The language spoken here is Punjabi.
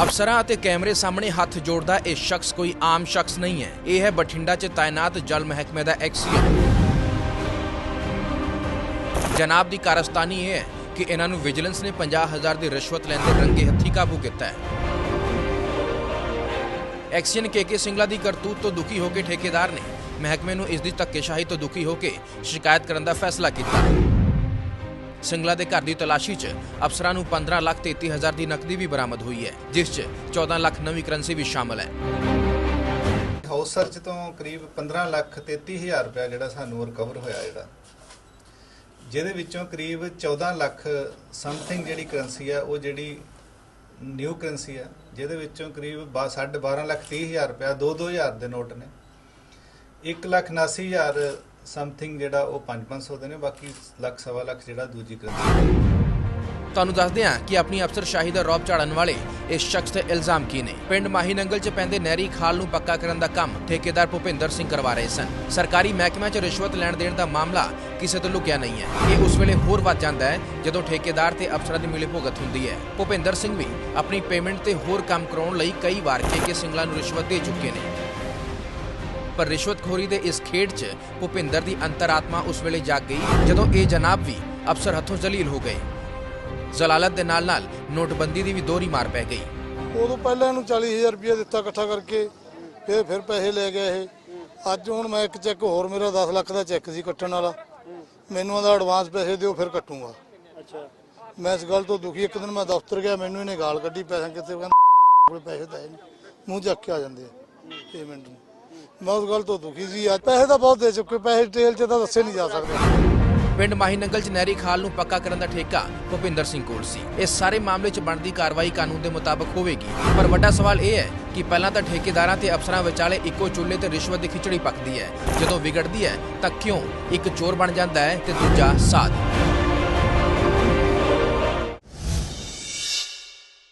ਅਫਸਰਾਂ ਅਤੇ ਕੈਮਰੇ ਸਾਹਮਣੇ ਹੱਥ ਜੋੜਦਾ ਇਹ ਸ਼ਖਸ ਕੋਈ ਆਮ ਸ਼ਖਸ ਨਹੀਂ ਹੈ। ਇਹ ਹੈ ਬਠਿੰਡਾ 'ਚ ਤਾਇਨਾਤ ਜਲ ਮਹਿਕਮੇ ਦਾ ਐਕਸੀਐਮ ਜਨਾਬ ਦੀ ਕਾਰਸਤਾਨੀ ਇਹ ਹੈ ਕਿ ਇਹਨਾਂ ਨੂੰ ਵਿਜੀਲੈਂਸ ਨੇ 50000 ਦੀ ਰਿਸ਼ਵਤ ਲੈਂਦੇ ਰੰਗੇ ਹੱਥੀ ਕਾਬੂ ਕੀਤਾ ਹੈ। ਐਕਸੀਅਨ ਕੇਕੇ ਸਿੰਗਲਾ ਦੀ ਕਰਤੂਤ ਤੋਂ ਦੁਖੀ ਹੋ ਕੇ ਠੇਕੇਦਾਰ ਨੇ ਮਹਿਕਮੇ ਨੂੰ ਇਸ ਦੀ ਧੱਕੇਸ਼ਾਹੀ ਤੋਂ ਦੁਖੀ ਹੋ ਕੇ ਸ਼ਿਕਾਇਤ ਕਰਨ ਦਾ ਫੈਸਲਾ ਕੀਤਾ। ਸਿੰਗਲਾ ਦੇ ਘਰ ਦੀ ਤਲਾਸ਼ੀ 'ਚ ਅਫਸਰਾਂ ਨੂੰ 15 ਲੱਖ 33 ਹਜ਼ਾਰ ਦੀ ਨਕਦੀ ਵੀ ਬਰਾਮਦ ਹੋਈ ਹੈ, ਜਿਸ 'ਚ 14 ਲੱਖ ਨਵੀਂ ਕਰੰਸੀ ਵੀ ਸ਼ਾਮਲ ਹੈ। ਹਾਊਸ ਸਰਚ ਤੋਂ ਕਰੀਬ 15 ਲੱਖ 33 ਹਜ਼ਾਰ ਰੁਪਇਆ ਜਿਹੜਾ ਸਾਨੂੰ ਰਿਕਵਰ ਹੋਇਆ ਜਿਹੜਾ, ਜਿਹਦੇ ਵਿੱਚੋਂ ਕਰੀਬ 14 ਲੱਖ ਸਮਥਿੰਗ ਜਿਹੜੀ ਕਰੰਸੀ ਆ, ਉਹ ਜਿਹੜੀ ਨਿਊ ਕਰੰਸੀ ਆ, ਜਿਹਦੇ ਵਿੱਚੋਂ ਕਰੀਬ 12.5 ਲੱਖ 30 ਹਜ਼ਾਰ ਰੁਪਇਆ 2-2000 ਦੇ ਨੋਟ ਨੇ 1 ਲੱਖ 89 ਹਜ਼ਾਰ ਸਮਥਿੰਗ ਜਿਹੜਾ ਉਹ 5-500 ਦੇ ਨੇ, ਬਾਕੀ ਲੱਖ, ਸਵਾ ਲੱਖ ਜਿਹੜਾ ਦੂਜੀ ਕਰੰਸੀ ਤੁਹਾਨੂੰ ਦੱਸਦੇ ਹਾਂ ਕਿ ਆਪਣੀ ਅਫਸਰਸ਼ਾਹੀ ਦਾ ਰੌਬ ਝਾੜਨ ਵਾਲੇ ਇਸ ਸ਼ਖਸ ਤੇ ਇਲਜ਼ਾਮ ਕੀ ਨੇ। ਪਿੰਡ ਮਾਹੀ ਨੰਗਲ 'ਚ ਪੈਂਦੇ ਨਹਿਰੀ ਖਾਲ ਨੂੰ ਪੱਕਾ ਕਰਨ ਦਾ ਕੰਮ ਠੇਕੇਦਾਰ ਭੁਪਿੰਦਰ ਸਿੰਘ ਕਰਵਾ ਰਹੇ ਸਨ। ਸਰਕਾਰੀ ਮਹਿਕਮਿਆਂ 'ਚ ਰਿਸ਼ਵਤ ਲੈਣ ਦੇਣ ਦਾ ਮਾਮਲਾ ਕਿਸੇ ਤੋਂ ਲੁਕਿਆ ਨਹੀਂ ਹੈ। ਇਹ ਉਸ ਵੇਲੇ ਹੋਰ ਵੱਧ ਜਾਂਦਾ ਹੈ ਜਦੋਂ ਠੇਕੇਦਾਰ ਤੇ ਅਫਸਰਾਂ ਦੀ ਮਿਲੀ ਭੁਗਤ ਹੁੰਦੀ ਹੈ। ਭੁਪਿੰਦਰ ਸਿੰਘ ਵੀ ਆਪਣੀ ਪੇਮੈਂਟ ਤੇ ਹੋਰ ਕੰਮ ਕਰਾਉਣ ਲਈ ਕਈ ਵਾਰ ਕੇਕੇ ਸਿੰਗਲਾ ਨੂੰ ਰਿਸ਼ਵਤ ਦੇ ਚੁੱਕੇ ਨੇ। ਪਰ ਰਿਸ਼ਵਤਖੋਰੀ ਦੇ ਇਸ ਖੇਡ 'ਚ ਭੁਪਿੰਦਰ ਦੀ ਅੰਤਰਾਤਮਾ ਉਸ ਵੇਲੇ ਜਾਗ ਗਈ ਜਦੋਂ ਇਹ ਜਨਾਬ ਵੀ ਅਫਸਰ ਹੱਥੋਂ ਜਲੀਲ ਹੋ ਗਏ। ਜ਼ਲਾਲਤ ਦੇ ਨਾਲ ਨਾਲ ਨੋਟਬੰਦੀ ਦੀ ਵੀ ਦੋਹਰੀ ਮਾਰ ਪੈ ਗਈ। ਉਦੋਂ ਪਹਿਲਾਂ ਇਹਨੂੰ 40000 ਰੁਪਏ ਦਿੱਤਾ ਇਕੱਠਾ ਕਰਕੇ ਫਿਰ ਫਿਰ ਪੈਸੇ ਲੈ ਗਿਆ ਇਹ। ਅੱਜ ਹੁਣ ਮੈਂ ਇੱਕ ਚੈੱਕ ਹੋਰ ਮੇਰਾ 10 ਲੱਖ ਦਾ ਚੈੱਕ ਸੀ ਕੱਟਣ ਵਾਲਾ। ਮੈਨੂੰ ਉਹਦਾ ਐਡਵਾਂਸ ਪੈਸੇ ਦਿਓ ਫਿਰ ਕੱਟੂਗਾ। ਅੱਛਾ। ਮੈਂ ਇਸ ਗੱਲ ਤੋਂ ਦੁਖੀ ਇੱਕ ਦਿਨ ਮੈਂ ਦਫ਼ਤਰ ਗਿਆ ਮੈਨੂੰ ਇਹਨੇ ਗਾਲ ਕੱਢੀ ਪੈਸੇ ਕਿਤੇ ਕਹਿੰਦਾ ਕੋਲ ਪੈਸੇ ਤਾਂ ਹੈ ਨਹੀਂ। ਮੂੰਹ ਚੱਕ ਕੇ ਆ ਜਾਂਦੇ ਆ ਪੇਮੈਂਟ ਨੂੰ। ਮੈਂ ਉਸ ਗੱਲ ਤੋਂ ਦੁਖੀ ਸੀ, ਅੱਜ ਪੈਸੇ ਤਾਂ ਬਹੁਤ ਦੇ ਚੁੱਕੇ, ਪੈਸੇ ਡਿਟੇਲ 'ਚ ਤਾਂ ਦੱਸੇ ਨਹੀਂ ਜਾ ਸਕਦੇ। ਪਿੰਡ ਮਾਹੀਨੰਗਲ 'ਚ ਨਹਿਰੀ ਖਾਲ ਨੂੰ ਪੱਕਾ ਕਰਨ ਦਾ ਠੇਕਾ ਭੁਪਿੰਦਰ ਸਿੰਘ ਕੋਲ ਸੀ। ਇਸ ਸਾਰੇ ਮਾਮਲੇ 'ਚ ਬਣਦੀ ਕਾਰਵਾਈ ਕਾਨੂੰਨ ਦੇ ਮੁਤਾਬਕ ਹੋਵੇਗੀ। ਪਰ ਵੱਡਾ ਸਵਾਲ ਇਹ ਹੈ ਕਿ ਪਹਿਲਾਂ ਤਾਂ ਠੇਕੇਦਾਰਾਂ ਤੇ ਅਫਸਰਾਂ ਵਿਚਾਲੇ ਇੱਕੋ ਚੁੱਲ੍ਹੇ ਤੇ ਰਿਸ਼ਵਤ ਦੀ ਖਿਚੜੀ ਪੱਕਦੀ ਹੈ। ਜਦੋਂ ਵਿਗੜਦੀ ਹੈ ਤਾਂ ਕਿਉਂ ਇੱਕ ਚੋਰ ਬਣ ਜਾਂਦਾ ਹੈ ਤੇ ਦੂਜਾ ਸਾਧ?